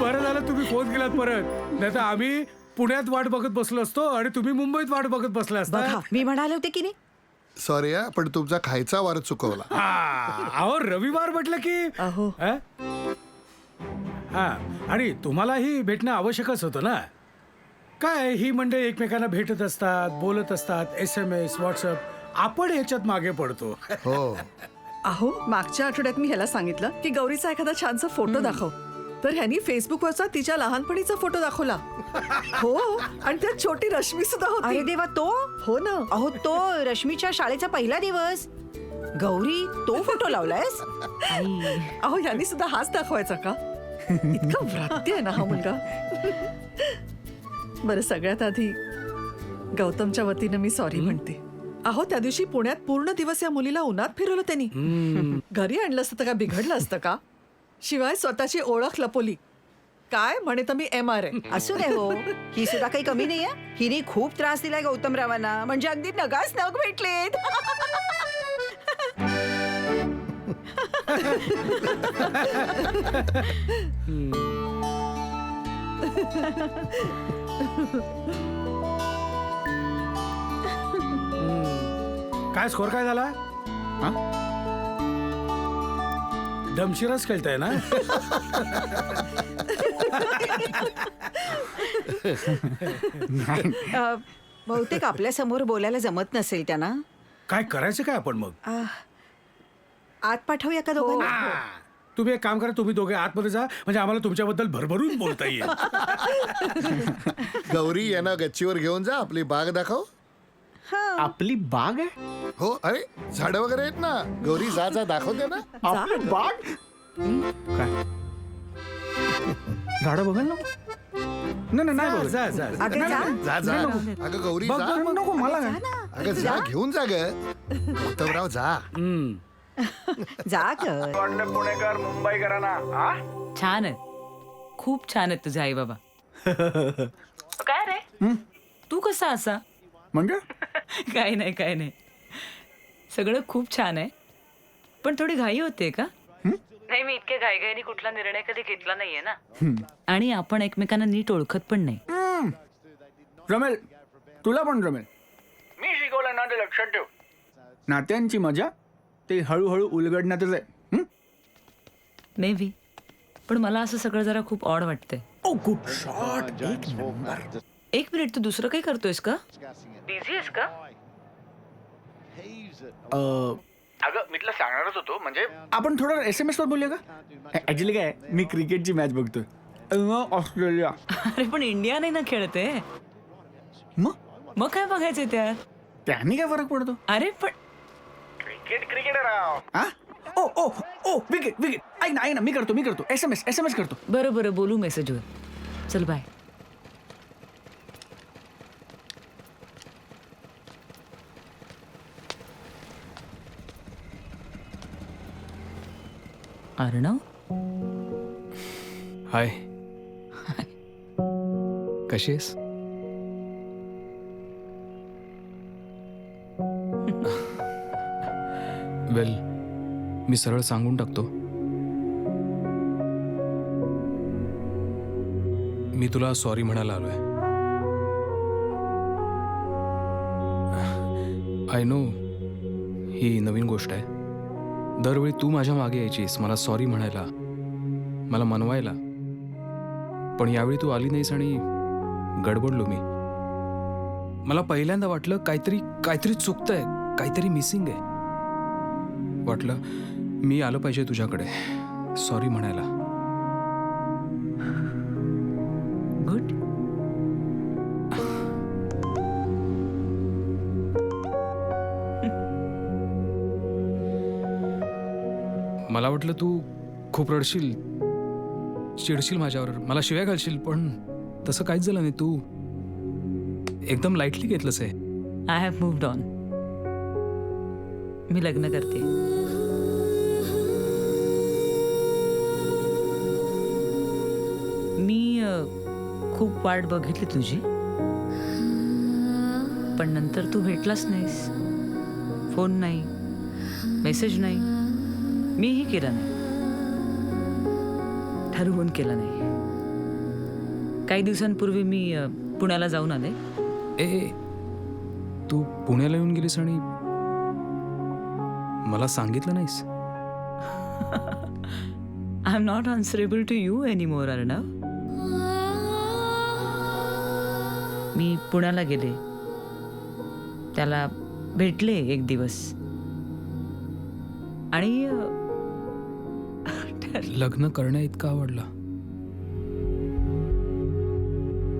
बरं झालं तुम्ही फोन केलात परत. नाही तर आम्ही पुण्यात वाट बघत बसलो असतो आणि तुम्ही मुंबईत वाट बघत बसला असता. बघा मी म्हणाले होते की नाही? सॉरी हा पण तुमचा खायचा वार चुकवला. हा, अहो रविवार म्हटलं की अहो. हा? हा आणि तुम्हालाही भेटणं आवश्यकच होतं ना? काय ही मंडळी एकमेकांना भेटत असतात बोलत असतात एस एम एस व्हॉट्सअप आपण याच्यात मागे पडतो. हो. अहो मागच्या आठवड्यात मी ह्याला सांगितलं की गौरीचा एखादा छानसा फोटो दाखव. तर ह्यानी फेसबुकवरचा तिच्या लहानपणीचा फोटो दाखवला. हो आणि त्यात छोटी रश्मी सुद्धा अरे होती देवा तो? हो ना. अहो तो रश्मीच्या शाळेचा पहिला दिवस. गौरी तो फोटो लावलायस. अहो यांनी सुद्धा हाच दाखवायचा का? इतका व्रात्य आहे ना हा मुलगा. बरं सगळ्यात आधी गौतमच्या वतीनं मी सॉरी म्हणते. अहो त्या दिवशी पुण्यात पूर्ण दिवस या मुलीला उन्हात फिरवलं त्यांनी. घरी आणलं असतं तर का बिघडलं असतं का? शिवाय स्वतःची ओळख लपवली. काय म्हणे तर मी एम आर आहे असू दे हो. ही सुद्धा काही कमी नाहीये. हिने खूप त्रास दिलाय गौतमरावांना. म्हणजे अगदी नगाच नग भेटलेत. काय स्कोर काय झाला? दमशिराच खेळताय ना? अ, बहुतेक आपल्यासमोर बोलायला जमत नसेल त्यांना. काय करायचं काय आपण मग? आत पाठवूया का दोघांना? हा. तुम्ही एक काम करा तुम्ही दोघे आतमध्ये जा. म्हणजे आम्हाला तुमच्याबद्दल भरभरून बोलता येईल. गौरी यांना गच्चीवर घेऊन जा आपली बाग दाखव. आपली बाग आहे? हो अरे झाडं वगैरे आहेत ना. गौरी जा जा दाखवते ना आपली बाग? काय? झाडं बघाल नको नाही नाही, नाही जा, बघत. जा जा. जा. अगं जा. जा जा. अगं गौरी बघ, जा. बघ, नको मला काय अगं जा घेऊन जा ग. गौतमराव जा. हम्म. जा कर छान आहेत खूप छान आहेत तुझे आई बाबा. काय रे? तू कसा असा? म्हणजे? काही नाही काही नाही. सगळं खूप छान आहे. पण थोडी घाई होते का? नाही मी इतके घाईघाईने कुठला निर्णय कधी घेतला नाहीये ना. आणि आपण एकमेकांना नीट ओळखत पण नाही. रमेल तुला पण रमेल. मी शिकवलं ना ते लक्षात ठेव. नात्यांची मजा ते हळूहळू उलगडण्यातच आहे. हं? मे बी पण मला असं सगळं जरा खूप ऑड वाटतंय. ओ गुड शॉट एक नंबर एक मिनिट तू दुसरं काही करतोयस का? बिझी आहेस का? अ, अगं मी तुला सांगणारच होतो म्हणजे आपण थोडं एस एम एस वर बोलूया का? ऍक्च्युली काय आहे, मी क्रिकेटची मॅच बघतोय. अ, ऑस्ट्रेलिया. अरे पण इंडिया नाही ना खेळते मग मग काय बघायचंय त्यात? त्याने काय फरक पडतो? अरे पण क्रिकेट क्रिकेट राव. हा ओ ओ ओ विकेट विकेट. ऐक ना ऐक ना मी करतो मी करतो. S M S S M S करतो. बरं बरं बोलू मेसेजवर चल बाय अर्णव हाय. कशी आहेस? वेल मी सरळ सांगून टाकतो. मी तुला सॉरी म्हणायला आलोय. आय नो ही नवीन गोष्ट आहे. दरवेळी तू माझ्या मागे यायचीस मला सॉरी म्हणायला मला मनवायला. पण यावेळी तू आली नाहीस आणि गडबडलो मी. मला पहिल्यांदा वाटलं काहीतरी काहीतरी चुकतंय काहीतरी मिसिंग आहे. वाटलं मी आलं पाहिजे तुझ्याकडे. सॉरी म्हणायला. मला वाटलं तू खूप रडशील चिडशील माझ्यावर. मला शिव्या घालशील पण तसं काहीच झालं नाही तू. एकदम लाईटली घेतलंस आहे आय हॅव मूव ऑन मी लग्न करते. मी अ, खूप वाट बघितली तुझी. पण नंतर तू भेटलाच नाहीस. फोन नाही. मेसेज नाही. मीही केला नाही. ठरवून केलं नाही. काही दिवसांपूर्वी मी पुण्याला जाऊन आले. ए ए, तू पुण्याला येऊन गेलीस आणि मला सांगितलं नाहीस? I am not answerable to you any more Arnav मी पुण्याला गेले. त्याला भेटले एक दिवस. आणि लग्न करण्या इतका आवडला.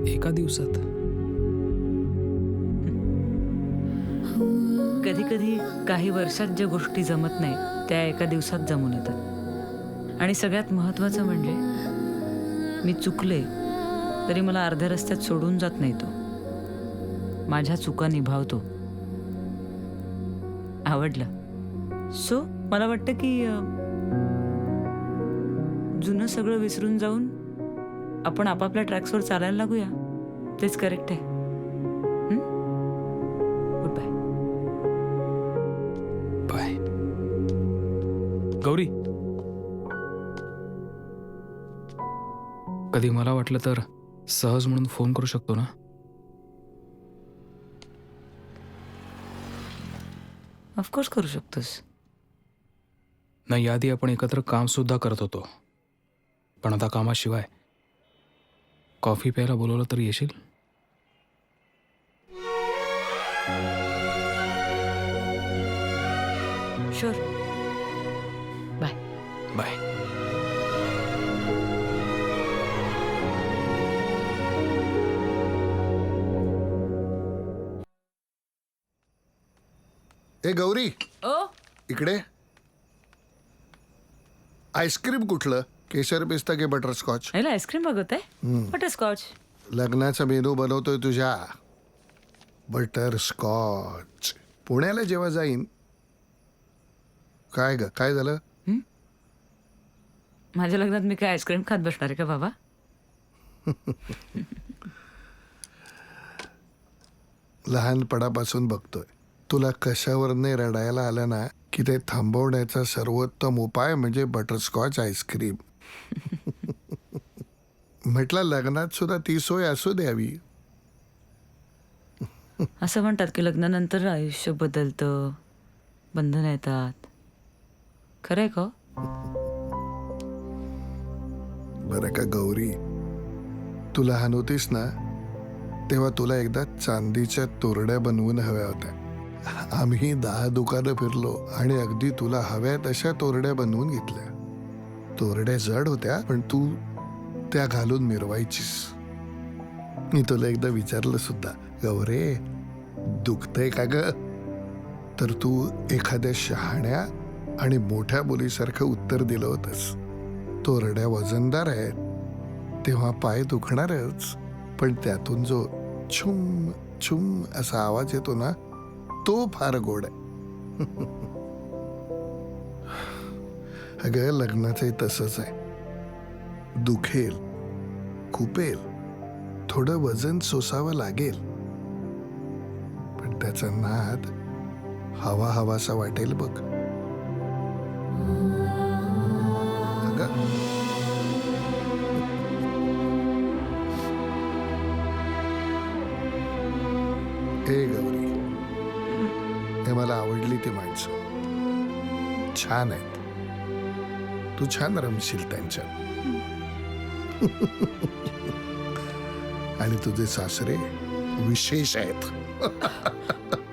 एका दिवसात. कधी कधी काही वर्षात ज्या गोष्टी जमत नाही त्या एका दिवसात जमून येतात. आणि सगळ्यात महत्वाचं म्हणजे मी चुकले तरी मला अर्ध्या रस्त्यात सोडून जात नाही तो. माझ्या चुका निभावतो. आवडलं. सो मला वाटतं की जुनं सगळं विसरून जाऊन आपण आपापल्या ट्रॅक्सवर चालायला लागूया. तेच करेक्ट आहे. Good bye bye Gauri. कधी मला वाटलं तर सहज म्हणून फोन करू शकतो ना? ऑफकोर्स करू शकतोस. नाही याआधी आपण एकत्र काम सुद्धा करत होतो. पण आता कामाशिवाय. कॉफी प्यायला बोलवलं तर येशील? शुअर बाय बाय ए गौरी. ओ. इकडे. आईस्क्रीम कुठलं? केशर पिस्ता की बटरस्कॉच ह्याला आईस्क्रीम बघत आहे बटरस्कॉच लग्नाचा मेनू बनवतोय तुझ्या. बटरस्कॉच पुण्याला जेव्हा जाईन काय ग काय झालं? माझ्या लग्नात मी काय आईस्क्रीम खात बसणार आहे का बाबा? लहानपणापासून बघतोय. तुला कशावर नाही रडायला आलं ना की ते थांबवण्याचा सर्वोत्तम उपाय म्हणजे बटरस्कॉच आईस्क्रीम. म्हटलं लग्नात सुद्धा ती सोय असू द्यावी. असं म्हणतात की लग्नानंतर आयुष्य बदलतं बंधन येतात. खरं आहे का हो? बरं का गौरी? तू लहान होतीस ना? तेव्हा तुला एकदा चांदीच्या तोरड्या बनवून हव्या होत्या. आम्ही दहा दुकानं फिरलो आणि अगदी तुला हव्या तशा तोरड्या बनवून घेतल्या. तोरड्या जड होत्या पण तू त्या घालून मिरवायचीस. मी तुला एकदा विचारलं सुद्धा गौरे दुखतंय का ग? तर तू एखाद्या शहाण्या आणि मोठ्या मुलीसारखं उत्तर दिलं होतंस. तोरड्या वजनदार आहेत. तेव्हा पाय दुखणारच पण त्यातून जो छुम छुम असा आवाज येतो ना तो फार गोड आहे. अगं लग्नाचंही तसंच आहे. दुखेल खुपेल थोडं वजन सोसावं लागेल. पण त्याचा नाद हवा हवासा वाटेल बघ. अगं. हे गौरी हे मला आवडली ती माणसं. छान आहे तू छान रमशील त्यांच्या आणि तुझे सासरे विशेष आहेत.